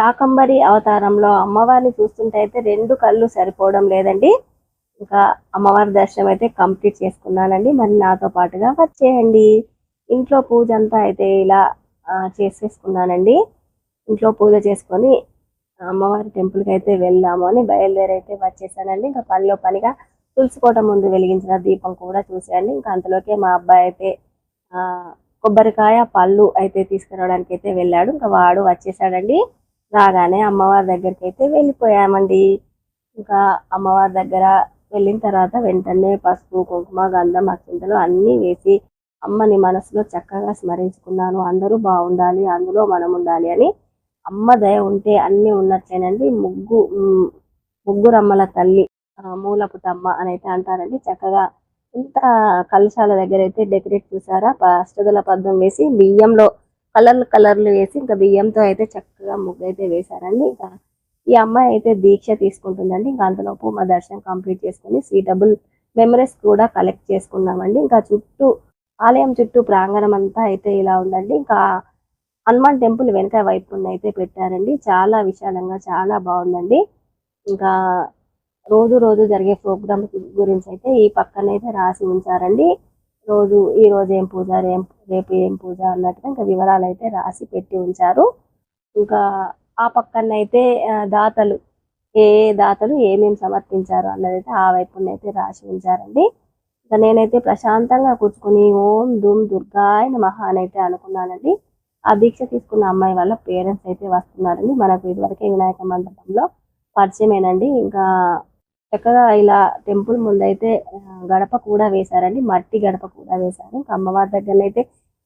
శాకంబరి అవతారంలో అమ్మవారిని చూస్తుంటే అయితే రెండు కళ్ళు సరిపోవడం లేదండి. ఇంకా అమ్మవారి దర్శనం అయితే కంప్లీట్ చేసుకున్నానండి. మరి నాతో పాటుగా వచ్చేయండి. ఇంట్లో పూజ అంతా అయితే ఇలా చేసేసుకున్నానండి. ఇంట్లో పూజ చేసుకొని అమ్మవారి టెంపుల్కి అయితే వెళ్దాము అని బయలుదేరైతే వచ్చేసానండి. ఇంకా పనిలో పనిగా తులసికోట ముందు వెలిగించిన దీపం కూడా చూసేయండి ఇంకా అంతలోకే మా అబ్బాయి అయితే కొబ్బరికాయ పళ్ళు అయితే తీసుకురావడానికి అయితే వెళ్ళాడు. ఇంకా వాడు వచ్చేసాడండి. రాగానే అమ్మవారి దగ్గరికి అయితే వెళ్ళిపోయామండి. ఇంకా అమ్మవారి దగ్గర వెళ్ళిన తర్వాత వెంటనే పసుపు కుంకుమ గంధం అక్షింతలు అన్నీ వేసి అమ్మని మనసులో చక్కగా స్మరించుకున్నాను. అందరూ బాగుండాలి అందులో మనం ఉండాలి అని అమ్మ దయ ఉంటే అన్నీ ఉన్నట్లేనండి. ముగ్గు ముగ్గురమ్మల తల్లి మూలపుటమ్మ అని అయితే అంటారండి. చక్కగా ఇంత కలశాల దగ్గర అయితే డెకరేట్ చూసారా అష్టదల పద్మం వేసి బియ్యంలో కలర్లు కలర్లు వేసి ఇంకా బియ్యంతో అయితే చక్కగా ముగ్గు అయితే వేశారండి. ఇంకా ఈ అమ్మాయి అయితే దీక్ష తీసుకుంటుందండి. ఇంకా అంతలోపు మా దర్శనం కంప్లీట్ చేసుకుని సీటబుల్ మెమరీస్ కూడా కలెక్ట్ చేసుకున్నామండి ఇంకా చుట్టూ ఆలయం చుట్టూ ప్రాంగణం అంతా అయితే ఇలా ఉందండి. ఇంకా హనుమాన్ టెంపుల్ వెనక వైపున అయితే పెట్టారండి. చాలా విశాలంగా చాలా బాగుందండి. ఇంకా రోజు రోజు జరిగే ప్రోగ్రామ్స్ గురించి అయితే ఈ పక్కన అయితే రాసి ఉంచారండి. రోజు ఈ రోజు ఏం పూజ రేం రేపు ఏం పూజ అన్నట్టుగా ఇంకా వివరాలు అయితే రాసి పెట్టి ఉంచారు. ఇంకా ఆ పక్కన అయితే దాతలు ఏ ఏ దాతలు ఏమేమి సమర్పించారు అన్నది అయితే ఆ వైపున అయితే రాసి ఉంచారండి. ఇంకా నేనైతే ప్రశాంతంగా కూర్చుకొని ఓం దుమ్ దుర్గాయ మహా అని అయితే అనుకున్నానండి. ఆ దీక్ష తీసుకున్న అమ్మాయి వాళ్ళ పేరెంట్స్ అయితే వస్తున్నారండి. మనకు ఇదివరకే వినాయక మండపంలో పరిచయమేనండి. ఇంకా చక్కగా ఇలా టెంపుల్ ముందైతే గడప కూడా వేశారండి. మట్టి గడప కూడా వేశారు. ఇంకా అమ్మవారి దగ్గర అయితే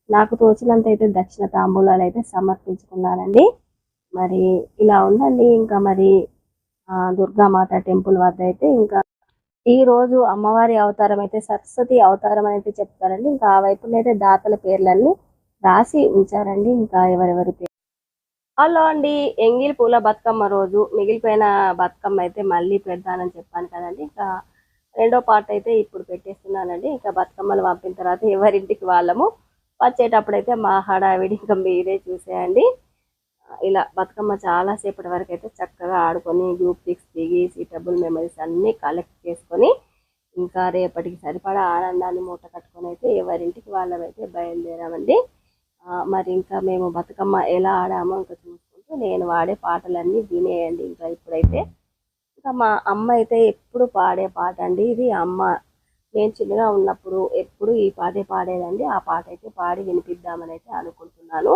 నాకు తోచినంత అయితే దక్షిణ తాంబూలాలు అయితే సమర్పించుకున్నానండి మరి ఇలా ఉందండి. ఇంకా మరి ఆ, దుర్గామాత టెంపుల్ వద్ద అయితే ఇంకా ఈ రోజు అమ్మవారి అవతారం అయితే సరస్వతి అవతారం అని అయితే చెప్తారండి. ఇంకా ఆ వైపున అయితే దాతల పేర్లన్నీ రాసి ఉంచారండి. ఇంకా ఎవరెవరి పేరు హలో అండి. ఎంగిల్ పూల బతుకమ్మ రోజు. మిగిలిపోయిన బతుకమ్మ అయితే మళ్ళీ పెడతానని చెప్పాను కదండి. ఇంకా రెండో పార్ట్ అయితే ఇప్పుడు పెట్టేస్తున్నానండి. ఇంకా బతుకమ్మలు పంపిన తర్వాత ఎవరింటికి వాళ్ళము. వచ్చేటప్పుడు అయితే మా హడావిడి ఇంకా మీరే చూసేయండి. ఇలా బతుకమ్మ చాలాసేపటి వరకు అయితే చక్కగా ఆడుకొని గ్రూప్ పిక్స్ దిగి సీటబుల్ మెమరీస్ అన్నీ కలెక్ట్ చేసుకొని ఇంకా రేపటికి సరిపడా ఆనందాన్ని మూట కట్టుకొని అయితే ఎవరింటికి వాళ్ళమైతే బయలుదేరామండి. మరి ఇంకా మేము బతుకమ్మ ఎలా ఆడామో ఇంకా చూసుకుంటూ నేను వాడే పాటలన్నీ వినేయండి ఇంకా ఇప్పుడైతే. ఇంకా మా అమ్మ అయితే ఎప్పుడు పాడే పాట అండి ఇది అమ్మ. నేను చిన్నగా ఉన్నప్పుడు ఎప్పుడు ఈ పాటే పాడేదండి ఆ పాట అయితే పాడి వినిపిద్దామని అయితే అనుకుంటున్నాను.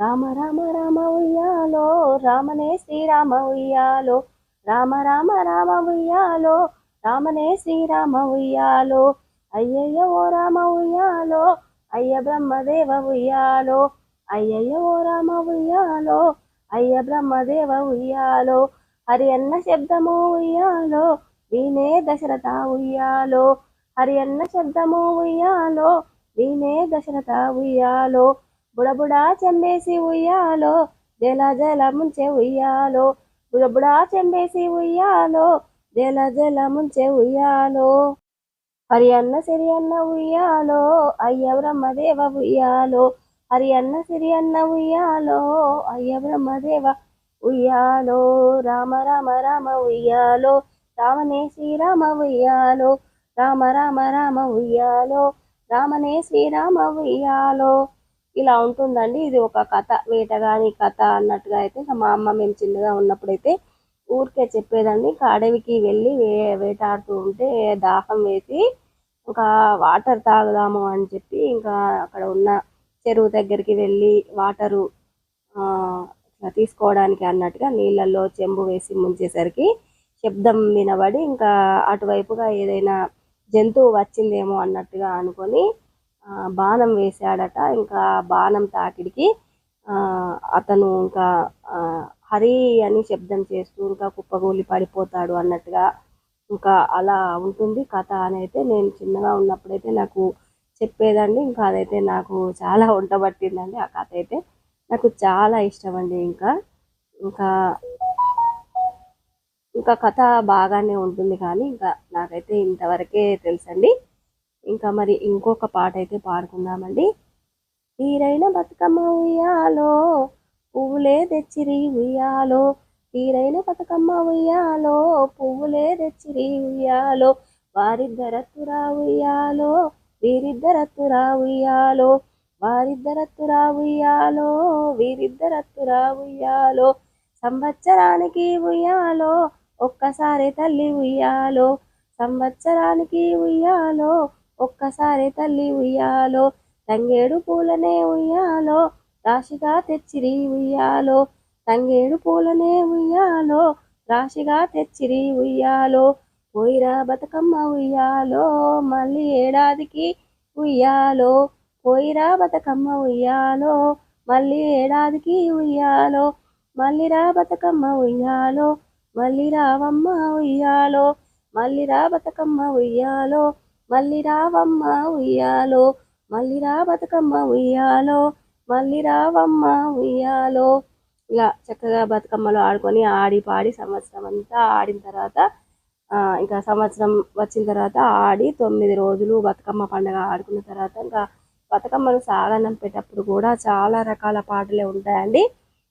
రామ రామ రామ ఉయ్యాలో రామనే శ్రీరామ ఉయ్యాలో రామ రామ రామ ఉయ్యాలో రామనే శ్రీరామ ఉయ్యాలో అయ్యయ్య ఓ రామ ఉయ్యాలో అయ్య బ్రహ్మదేవ ఉయ్యాలో అయ్యయ్య రామ ఉయ్యాలో అయ్య బ్రహ్మదేవ ఉయ్యాలో హరి అన్న శబ్దము ఉయ్యాలో వీనే దశరథ ఉయ్యాలో హరి అన్న శబ్దము ఉయ్యాలో వీనే దశరథ ఉయ్యాలో బుడబుడా చెంబేసి ఉయ్యాలో జల జల ముంచె ఉయ్యాలో బుడబుడా చెంబేసి ఉయ్యాలో జల జల ముంచె ఉయ్యాలో. హరి అన్న సిరి అన్న ఉయ్యాలో అయ్య బ్రహ్మదేవ ఉయ్యాలో. హరి అన్న సిరి అన్న ఉయ్యాలో అయ్య బ్రహ్మదేవ ఉయ్యాలో. రామ రామ రామ ఉయ్యాలో రామనే శ్రీరామ ఉయ్యాలో. రామ రామ రామ ఉయ్యాలో రామనే శ్రీరామ ఉయ్యాలో. ఇలా ఉంటుందండి. ఇది ఒక కథ వేటగాని కథ అన్నట్టుగా అయితే మా అమ్మ మేము చిన్నగా ఉన్నప్పుడైతే ఊరికే చెప్పేదాన్ని. ఇంకా అడవికి వెళ్ళి వే వేటాడుతూ ఉంటే దాహం వేసి ఇంకా వాటర్ తాగుదాము అని చెప్పి ఇంకా అక్కడ ఉన్న చెరువు దగ్గరికి వెళ్ళి వాటరు ఇట్లా తీసుకోవడానికి అన్నట్టుగా నీళ్ళల్లో చెంబు వేసి ముంచేసరికి శబ్దం వినబడి ఇంకా అటువైపుగా ఏదైనా జంతువు వచ్చిందేమో అన్నట్టుగా అనుకొని బాణం వేశాడట. ఇంకా బాణం తాకిడికి అతను ఇంకా హరి అని శబ్దం చేస్తూ ఇంకా కుప్పగూలి పడిపోతాడు అన్నట్టుగా ఇంకా అలా ఉంటుంది. కథ అని అయితే నేను చిన్నగా ఉన్నప్పుడైతే నాకు చెప్పేదండి. ఇంకా అదైతే నాకు చాలా వంట పట్టిందండి. ఆ కథ అయితే నాకు చాలా ఇష్టం అండి ఇంకా. ఇంకా ఇంకా కథ బాగానే ఉంటుంది కానీ ఇంకా నాకైతే ఇంతవరకే తెలుసండి. ఇంకా మరి ఇంకొక పాట అయితే పాడుకుందామండి. తీరైన బతుకమ్మ ఉయ్యాలో పువ్వులే తెచ్చిరి ఉయ్యాలో తీరైన బతుకమ్మ ఉయ్యాలో పువ్వులే తెచ్చిరి ఉయ్యాలో వారిద్దరత్తురా ఉయ్యాలో వీరిద్దరత్తురా ఉయ్యాలో వారిద్దరత్తురా ఉయ్యాలో వీరిద్దరత్తురా ఉయ్యాలో సంవత్సరానికి ఉయ్యాలో ఒక్కసారి తల్లి ఉయ్యాలో సంవత్సరానికి ఉయ్యాలో ఒక్కసారి తల్లి ఉయ్యాలో తంగేడు పూలనే ఉయ్యాలో రాశిగా తెచ్చిరి ఉయ్యాలో తంగేడు పూలనే ఉయ్యాలో రాశిగా తెచ్చిరి ఉయ్యాలో పోయిరా బతుకమ్మ ఉయ్యాలో మళ్ళీ ఏడాదికి ఉయ్యాలో పోయిరా బతుకమ్మ ఉయ్యాలో మళ్ళీ ఏడాదికి ఉయ్యాలో మళ్ళీరా బతుకమ్మ ఉయ్యాలో మళ్ళీ రావమ్మ ఉయ్యాలో మళ్ళీ రా బతుకమ్మ ఉయ్యాలో మళ్ళీ రావమ్మ ఉయ్యాలో మళ్ళీ రా బతుకమ్మ ఉయ్యాలో మళ్ళీ రావమ్మ ఉయ్యాలో. ఇలా చక్కగా బతుకమ్మలో ఆడుకొని ఆడి పాడి సంవత్సరం అంతా ఆడిన తర్వాత ఇంకా సంవత్సరం వచ్చిన తర్వాత ఆడి తొమ్మిది రోజులు బతుకమ్మ పండుగ ఆడుకున్న తర్వాత ఇంకా బతుకమ్మను సాగనంపేటప్పుడు కూడా చాలా రకాల పాటలే ఉంటాయండి.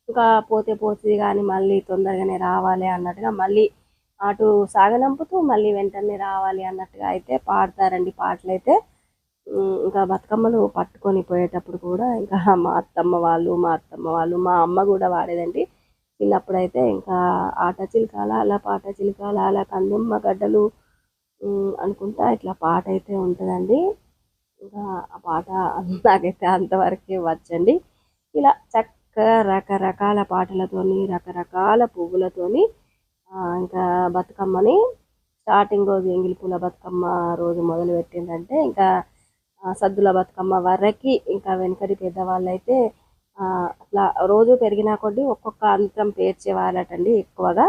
ఇంకా పోతే పోతుంది కానీ మళ్ళీ తొందరగానే రావాలి అన్నట్టుగా మళ్ళీ అటు సాగనంపుతూ మళ్ళీ వెంటనే రావాలి అన్నట్టుగా అయితే పాడతారండి పాటలు అయితే ఇంకా బతుకమ్మలు పట్టుకొని పోయేటప్పుడు కూడా ఇంకా మా అత్తమ్మ వాళ్ళు మా అత్తమ్మ వాళ్ళు మా అమ్మ కూడా వాడేదండి. చిన్నప్పుడైతే ఇంకా ఆట చిలకాల అలా పాట చిలకాల అలా కందమ్మ గడ్డలు అనుకుంటా ఇట్లా పాట అయితే ఉంటుందండి. ఇంకా ఆ పాట నాకైతే అంతవరకే వచ్చండి. ఇలా చక్కగా రకరకాల పాటలతోని రకరకాల పువ్వులతోని ఇంకా బతుకమ్మని స్టార్టింగ్ రోజు ఎంగిలి పూల బతుకమ్మ రోజు మొదలు పెట్టిందంటే ఇంకా సద్దుల బతుకమ్మ వరకి ఇంకా వెనకటి పెద్దవాళ్ళు అయితే అట్లా రోజు పెరిగినా కొద్దీ ఒక్కొక్క అంతరం పేర్చేవాళ్ళటండి ఎక్కువగా.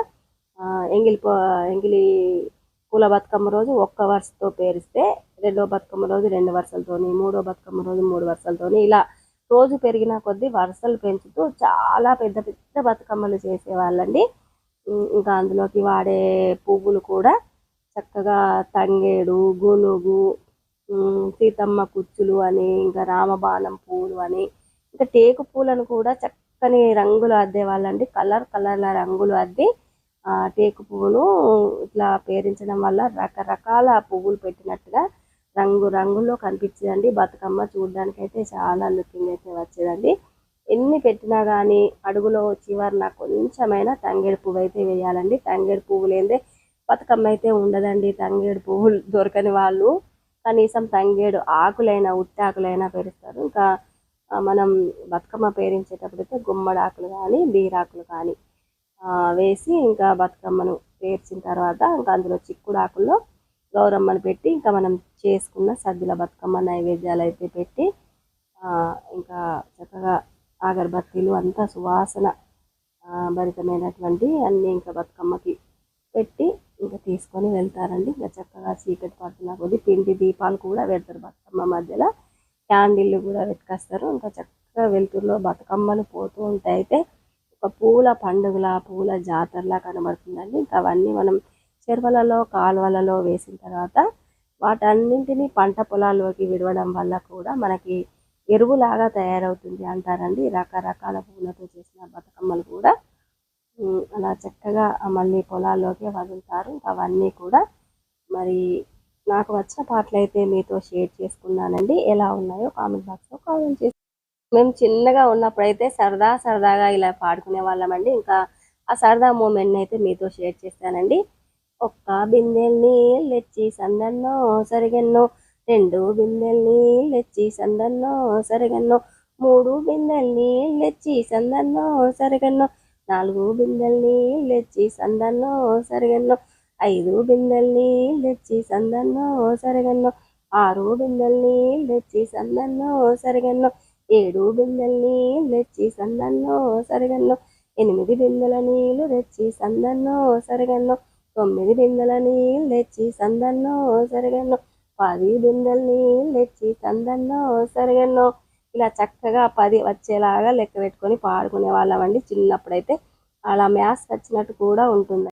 ఎంగిలి ఎంగిలి పూల బతుకమ్మ రోజు ఒక్క వరుసతో పేరిస్తే రెండో బతుకమ్మ రోజు రెండు వరుసలతోని మూడో బతుకమ్మ రోజు మూడు వరుసలతోని ఇలా రోజు పెరిగిన కొద్దీ వరుసలు పెంచుతూ చాలా పెద్ద పెద్ద బతుకమ్మలు చేసేవాళ్ళండి. ఇంకా అందులోకి వాడే పువ్వులు కూడా చక్కగా తంగేడు గునుగు సీతమ్మ కుచ్చులు అని ఇంకా రామబాణం పూలు అని ఇంకా టేకు పూలను కూడా చక్కని రంగులు అద్దే వాళ్ళండి. కలర్ కలర్ల రంగులు అద్ది టేకు పువ్వును ఇట్లా పేరించడం వల్ల రకరకాల పువ్వులు పెట్టినట్టుగా రంగు రంగుల్లో కనిపించిందండి. బతుకమ్మ చూడడానికి అయితే చాలా లుకింగ్ అయితే వచ్చేదండి. ఎన్ని పెట్టినా కానీ అడుగులో చివరిన కొంచెమైనా తంగేడు పువ్వు అయితే వేయాలండి. తంగేడు పువ్వు లేదే బతుకమ్మ అయితే ఉండదండి. తంగేడు పువ్వులు దొరకని వాళ్ళు కనీసం తంగేడు ఆకులైనా ఉట్టాకులైనా పేరుస్తారు. ఇంకా మనం బతుకమ్మ పేరించేటప్పుడు అయితే గుమ్మడి ఆకులు కానీ బీరాకులు కానీ వేసి ఇంకా బతుకమ్మను పేర్చిన తర్వాత ఇంకా అందులో చిక్కుడు ఆకుల్లో గౌరమ్మను పెట్టి ఇంకా మనం చేసుకున్న సద్దుల బతుకమ్మ నైవేద్యాలు అయితే పెట్టి ఇంకా చక్కగా అగరబత్తీలు అంతా సువాసన భరితమైనటువంటి అన్నీ ఇంకా బతుకమ్మకి పెట్టి ఇంకా తీసుకొని వెళ్తారండి. ఇంకా చక్కగా చీకటి పడుతున్న కొద్ది పిండి దీపాలు కూడా పెడతారు బతుకమ్మ మధ్యలో. క్యాండిల్లు కూడా పెట్టుకొస్తారు ఇంకా చక్కగా వెలుతురులో బతుకమ్మలు పోతూ ఉంటాయి. అయితే ఒక పూల పండుగల పూల జాతరలా కనబడుతుందండి. ఇంకా అవన్నీ మనం చెరువులలో కాలువలలో వేసిన తర్వాత వాటన్నింటినీ పంట పొలాల్లోకి విడవడం వల్ల కూడా మనకి ఎరువులాగా తయారవుతుంది అంటారండి. రకరకాల పూలతో చేసిన బతుకమ్మలు కూడా. అలా చక్కగా మళ్ళీ పొలాల్లోకి వదులుతారు. అవన్నీ కూడా మరి నాకు వచ్చిన పాటలు అయితే మీతో షేర్ చేసుకున్నానండి. ఎలా ఉన్నాయో కామెంట్ బాక్స్లో కామెంట్ చేసి మేము చిన్నగా ఉన్నప్పుడైతే సరదా సరదాగా ఇలా పాడుకునే వాళ్ళమండి ఇంకా ఆ సరదా మూమెంట్ని అయితే మీతో షేర్ చేస్తానండి. ఒక్క బిందెల్ని నీళ్ళెచ్చి సందన్నో సరిగెన్నో రెండు బిందెల్ని లెచ్చి సందన్నో సరిగెన్నో మూడు బిందెల్ని లెచ్చి సందన్నో సరిగన్నో నాలుగు బిందెల్ని లెచ్చి సందన్నో సరగన్నో. ఐదు బిందెల్ని లెచ్చి సందన్నో సరగన్నో. ఆరు బిందెల్ని లెచ్చి సందన్నో సరగన్నో. ఏడు బిందెల్ని లెచ్చి సందన్నో సరగన్నో. ఎనిమిది బిందెల నీళ్ళు తెచ్చి సందన్నో సరగన్నో. తొమ్మిది బిందెల నీళ్ళు తెచ్చి సందన్నో సరగన్నో. పది బిందెల నీళ్ళు తెచ్చి సందన్నో సరగన్నో. ఇలా చక్కగా పది వచ్చేలాగా లెక్క పెట్టుకొని పాడుకునే వాళ్ళమండి చిన్నప్పుడైతే. అలా మ్యాథ్స్ వచ్చినట్టు కూడా ఉంటుంది.